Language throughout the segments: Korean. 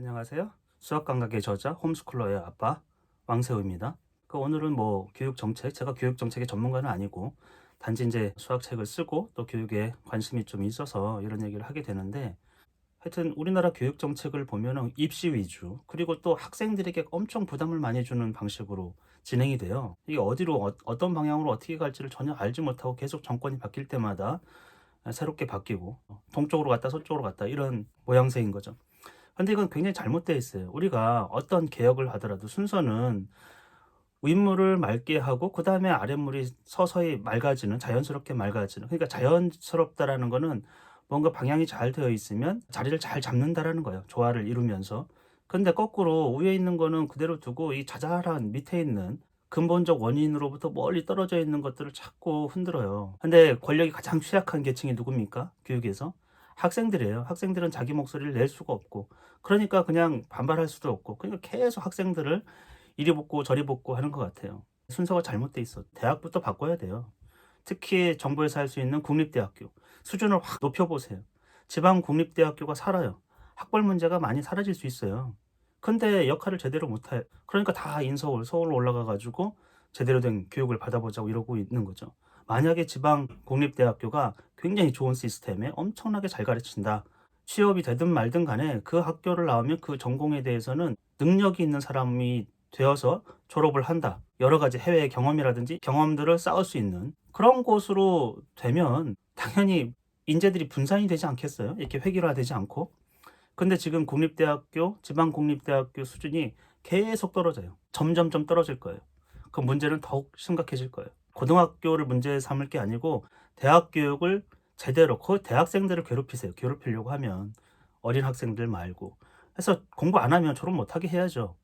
안녕하세요. 수학 감각의 저자 홈스쿨러의 아빠 왕세우입니다. 그 오늘은 뭐 교육 정책, 제가 교육 정책의 전문가는 아니고 단지 이제 수학 책을 쓰고 또 교육에 관심이 좀 있어서 이런 얘기를 하게 되는데 하여튼 우리나라 교육 정책을 보면은 입시 위주 그리고 또 학생들에게 엄청 부담을 많이 주는 방식으로 진행이 돼요. 이게 어디로 어, 떤 방향으로 어떻게 갈지를 전혀 알지 못하고 계속 정권이 바뀔 때마다 새롭게 바뀌고 동쪽으로 갔다 서쪽으로 갔다 이런 모양새인 거죠. 근데 이건 굉장히 잘못되어 있어요. 우리가 어떤 개혁을 하더라도 순서는 윗물을 맑게 하고 그 다음에 아랫물이 서서히 맑아지는 자연스럽게 맑아지는 그러니까 자연스럽다라는 거는 뭔가 방향이 잘 되어 있으면 자리를 잘 잡는다라는 거예요. 조화를 이루면서. 근데 거꾸로 위에 있는 거는 그대로 두고 이 자잘한 밑에 있는 근본적 원인으로부터 멀리 떨어져 있는 것들을 자꾸 흔들어요. 근데 권력이 가장 취약한 계층이 누굽니까? 교육에서? 학생들이에요. 학생들은 자기 목소리를 낼 수가 없고 그러니까 그냥 반발할 수도 없고 그러니까 계속 학생들을 이리 붙고 저리 붙고 하는 것 같아요. 순서가 잘못돼 있어. 대학부터 바꿔야 돼요. 특히 정부에서 할 수 있는 국립대학교 수준을 확 높여보세요. 지방 국립대학교가 살아요. 학벌 문제가 많이 사라질 수 있어요. 근데 역할을 제대로 못해. 그러니까 다 인서울, 서울로 올라가 가지고 제대로 된 교육을 받아보자고 이러고 있는 거죠. 만약에 지방 공립대학교가 굉장히 좋은 시스템에 엄청나게 잘 가르친다. 취업이 되든 말든 간에 그 학교를 나오면 그 전공에 대해서는 능력이 있는 사람이 되어서 졸업을 한다. 여러 가지 해외 경험이라든지 경험들을 쌓을 수 있는 그런 곳으로 되면 당연히 인재들이 분산이 되지 않겠어요? 이렇게 획일화되지 않고. 근데 지금 국립대학교, 지방 공립대학교 수준이 계속 떨어져요. 점점점 떨어질 거예요. 그 문제는 더욱 심각해질 거예요. 고등학교를 문제 삼을 게 아니고 대학 교육을 제대로 그 대학생들을 괴롭히세요. 괴롭히려고 하면 어린 학생들 말고 해서 공부 안 하면 졸업 못 하게 해야죠.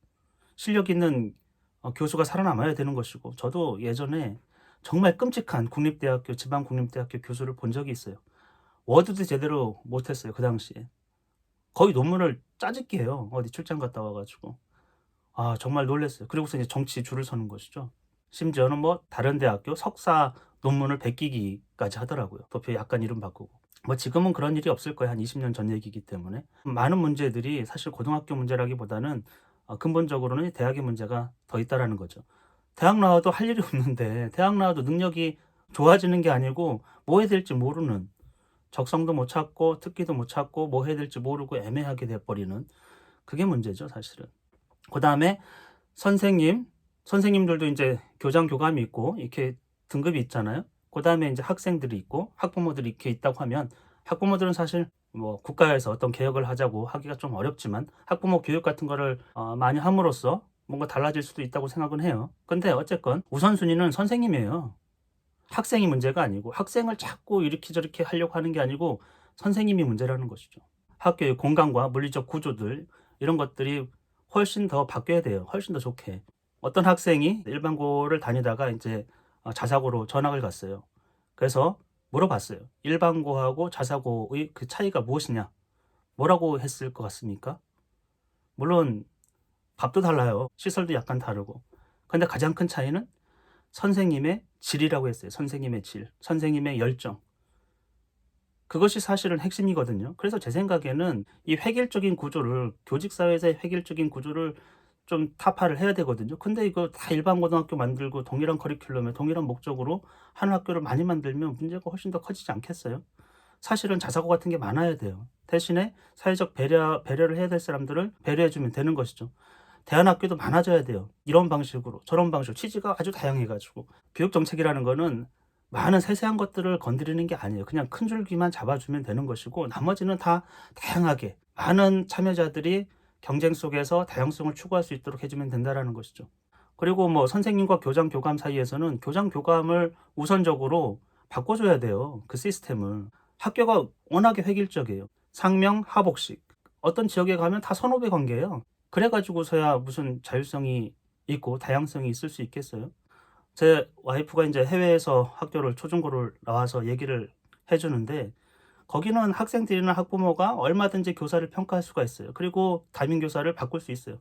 실력 있는 어, 교수가 살아남아야 되는 것이고 저도 예전에 정말 끔찍한 국립대학교 지방 국립대학교 교수를 본 적이 있어요. 워드도 제대로 못했어요 그 당시에 거의 논문을 짜집기 해요 어디 출장 갔다 와가지고 아 정말 놀랐어요. 그리고서 이제 정치 줄을 서는 것이죠. 심지어는 뭐 다른 대학교 석사 논문을 베끼기까지 하더라고요. 도표 약간 이름 바꾸고. 뭐 지금은 그런 일이 없을 거예요. 한 20년 전 얘기이기 때문에. 많은 문제들이 사실 고등학교 문제라기보다는 어, 근본적으로는 대학의 문제가 더 있다라는 거죠. 대학 나와도 할 일이 없는데 대학 나와도 능력이 좋아지는 게 아니고 뭐 해야 될지 모르는 적성도 못 찾고 특기도 못 찾고 뭐 해야 될지 모르고 애매하게 돼버리는 그게 문제죠 사실은. 그 다음에 선생님 선생님들도 이제 교장 교감이 있고 이렇게 등급이 있잖아요. 그 다음에 이제 학생들이 있고 학부모들이 이렇게 있다고 하면 학부모들은 사실 뭐 국가에서 어떤 개혁을 하자고 하기가 좀 어렵지만 학부모 교육 같은 거를 어, 많이 함으로써 뭔가 달라질 수도 있다고 생각은 해요. 근데 어쨌건 우선순위는 선생님이에요. 학생이 문제가 아니고 학생을 자꾸 이렇게 저렇게 하려고 하는 게 아니고 선생님이 문제라는 것이죠. 학교의 공간과 물리적 구조들 이런 것들이 훨씬 더 바뀌어야 돼요. 훨씬 더 좋게. 어떤 학생이 일반고를 다니다가 이제 어, 자사고로 전학을 갔어요. 그래서 물어봤어요. 일반고하고 자사고의 그 차이가 무엇이냐? 뭐라고 했을 것 같습니까? 물론 밥도 달라요. 시설도 약간 다르고. 근데 가장 큰 차이는 선생님의 질이라고 했어요. 선생님의 질, 선생님의 열정. 그것이 사실은 핵심이거든요. 그래서 제 생각에는 이 획일적인 구조를 교직 사회에서의 획일적인 구조를 좀 타파를 해야 되거든요. 근데 이거 다 일반 고등학교 만들고 동일한 커리큘럼에 동일한 목적으로 한 학교를 많이 만들면 문제가 훨씬 더 커지지 않겠어요? 사실은 자사고 같은 게 많아야 돼요. 대신에 사회적 배려 배려를 해야 될 사람들을 배려해주면 되는 것이죠. 대안학교도 많아져야 돼요. 이런 방식으로 저런 방식으로 취지가 아주 다양해가지고 교육 정책이라는 거는 많은 세세한 것들을 건드리는 게 아니에요. 그냥 큰 줄기만 잡아주면 되는 것이고 나머지는 다 다양하게 많은 참여자들이 경쟁 속에서 다양성을 추구할 수 있도록 해주면 된다라는 것이죠. 그리고 뭐 선생님과 교장 교감 사이에서는 교장 교감을 우선적으로 바꿔줘야 돼요. 그 시스템을. 학교가 워낙에 획일적이에요. 상명 하복식. 어떤 지역에 가면 다 선후배 관계예요. 그래가지고서야 무슨 자율성이 있고 다양성이 있을 수 있겠어요. 제 와이프가 이제 해외에서 학교를 초중고를 나와서 얘기를 해주는데 거기는 학생들이나 학부모가 얼마든지 교사를 평가할 수가 있어요. 그리고 담임 교사를 바꿀 수 있어요.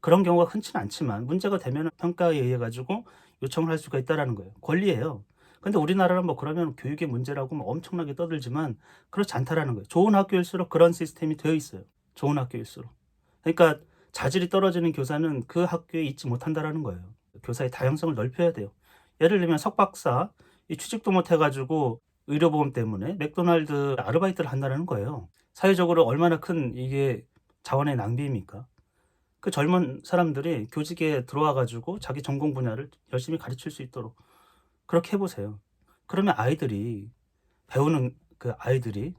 그런 경우가 흔치는 않지만 문제가 되면 평가에 의해 가지고 요청을 할 수가 있다라는 거예요. 권리예요. 근데 우리나라는 뭐 그러면 교육의 문제라고 뭐 엄청나게 떠들지만 그렇지 않다라는 거예요. 좋은 학교일수록 그런 시스템이 되어 있어요. 좋은 학교일수록. 그러니까 자질이 떨어지는 교사는 그 학교에 있지 못한다라는 거예요. 교사의 다양성을 넓혀야 돼요. 예를 들면 석박사 이 취직도 못 해가지고 의료보험 때문에 맥도날드 아르바이트를 한다는 거예요. 사회적으로 얼마나 큰 이게 자원의 낭비입니까? 그 젊은 사람들이 교직에 들어와 가지고 자기 전공 분야를 열심히 가르칠 수 있도록 그렇게 해보세요. 그러면 아이들이 배우는 그 아이들이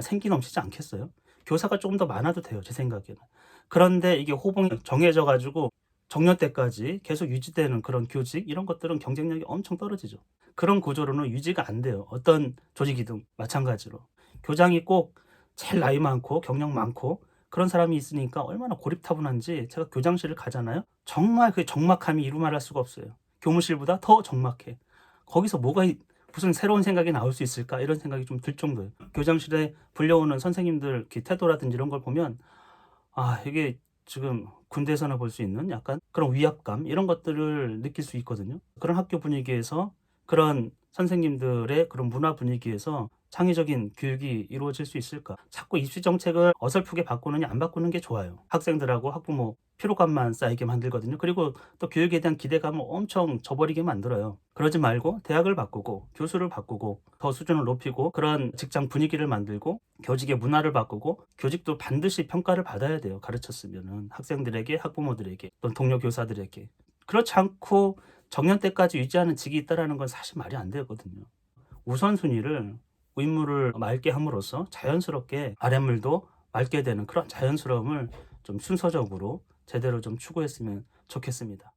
생기 넘치지 않겠어요? 교사가 조금 더 많아도 돼요, 제 생각에는. 그런데 이게 호봉이 정해져 가지고 정년 때까지 계속 유지되는 그런 교직 이런 것들은 경쟁력이 엄청 떨어지죠. 그런 구조로는 유지가 안 돼요. 어떤 조직이든 마찬가지로. 교장이 꼭 제일 나이 많고 경력 많고 그런 사람이 있으니까 얼마나 고립타분한지 제가 교장실을 가잖아요. 정말 그 적막함이 이루 말할 수가 없어요. 교무실보다 더 적막해. 거기서 뭐가 이- 무슨 새로운 생각이 나올 수 있을까 이런 생각이 좀 들 정도예요. 교장실에 불려오는 선생님들 태도라든지 이런 걸 보면 아 이게 지금 군대에서나 볼 수 있는 약간 그런 위압감 이런 것들을 느낄 수 있거든요. 그런 학교 분위기에서 그런 선생님들의 그런 문화 분위기에서 창의적인 교육이 이루어질 수 있을까? 자꾸 입시 정책을 어설프게 바꾸느냐 안 바꾸는 게 좋아요. 학생들하고 학부모 피로감만 쌓이게 만들거든요. 그리고 또 교육에 대한 기대감을 엄청 저버리게 만들어요. 그러지 말고 대학을 바꾸고 교수를 바꾸고 더 수준을 높이고 그런 직장 분위기를 만들고 교직의 문화를 바꾸고 교직도 반드시 평가를 받아야 돼요. 가르쳤으면은 학생들에게 학부모들에게 또 동료 교사들에게 그렇지 않고 정년 때까지 유지하는 직이 있다라는 건 사실 말이 안 되거든요. 우선순위를 윗물을 맑게 함으로써 자연스럽게 아랫물도 맑게 되는 그런 자연스러움을 좀 순서적으로 제대로 좀 추구했으면 좋겠습니다.